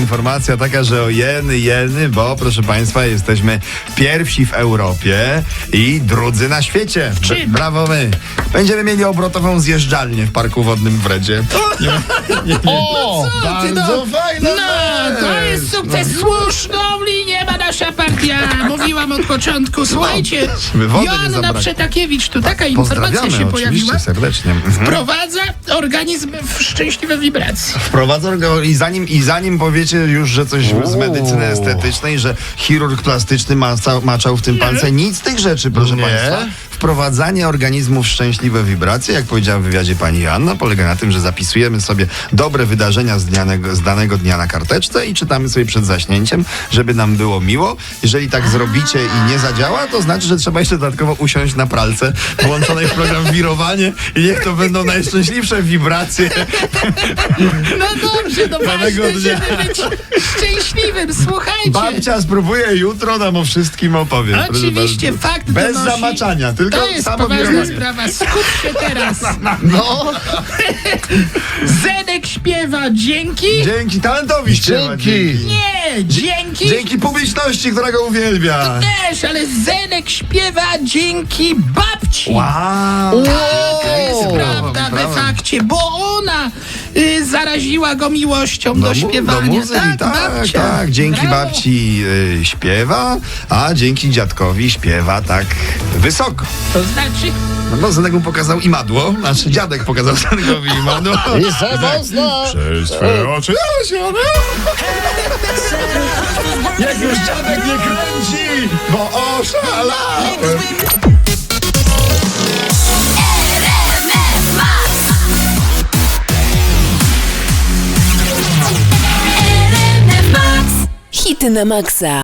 informacja taka, że o jeny, jeny, bo proszę Państwa, jesteśmy pierwsi w Europie i drudzy na świecie. Br- Brawo my. Będziemy mieli obrotową zjeżdżalnię w Parku Wodnym w Redzie. O! Bardzo fajna No, to rzecz. jest sukces. Słuszną linię ma nasza partia. Mówiłam od początku. Słuchajcie, wody nie Joanna. Przetakiewicz, tu taka informacja Pozdrawiamy się oczywiście pojawiła. serdecznie. Mhm. Wprowadza organizm w szczęśliwe wibracje. Wprowadza go i zanim, i zanim powiecie już, że coś z medycyny estetycznej, że chirurg plastyczny maca, maczał w tym palce, nic z tych rzeczy, proszę Nie. Państwa. Wprowadzanie organizmu w szczęśliwe wibracje, jak powiedziała w wywiadzie pani Joanna, polega na tym, że zapisujemy sobie dobre wydarzenia z, dnianego, z danego dnia na karteczce i czytamy sobie przed zaśnięciem, żeby nam było miło. Jeżeli tak zrobicie i nie zadziała, to znaczy, że trzeba jeszcze dodatkowo usiąść na pralce włączonej w program wirowanie i niech to będą najszczęśliwsze wibracje No dobrze, no Danego dnia. żeby być szczęśliwym. Słuchajcie. Babcia spróbuje jutro nam o wszystkim opowie. proszę Oczywiście, fakt Bez donosi- zamaczania, tylko To jest samo poważna wirowanie. sprawa. Skup się teraz. No, Zenek śpiewa dzięki. Dzięki talentowi śpiewa. Dzięki. Nie, dzięki. Dzięki publiczności, która go uwielbia. Też, ale Zenek śpiewa dzięki babci. Wow. Taka jest O, fakcie, bo ona y, zaraziła go miłością do, mu- śpiewania. do muzyki, tak, tak, babcia. Dzięki Brawo. babci y, śpiewa, a dzięki dziadkowi śpiewa tak wysoko. To znaczy, No bo Zenek mu pokazał imadło, znaczy dziadek pokazał Zenkowi imadło. i se można. Przez twoje oczy osione. Jak już dziadek nie kręci, bo oszalałem. Na maksa.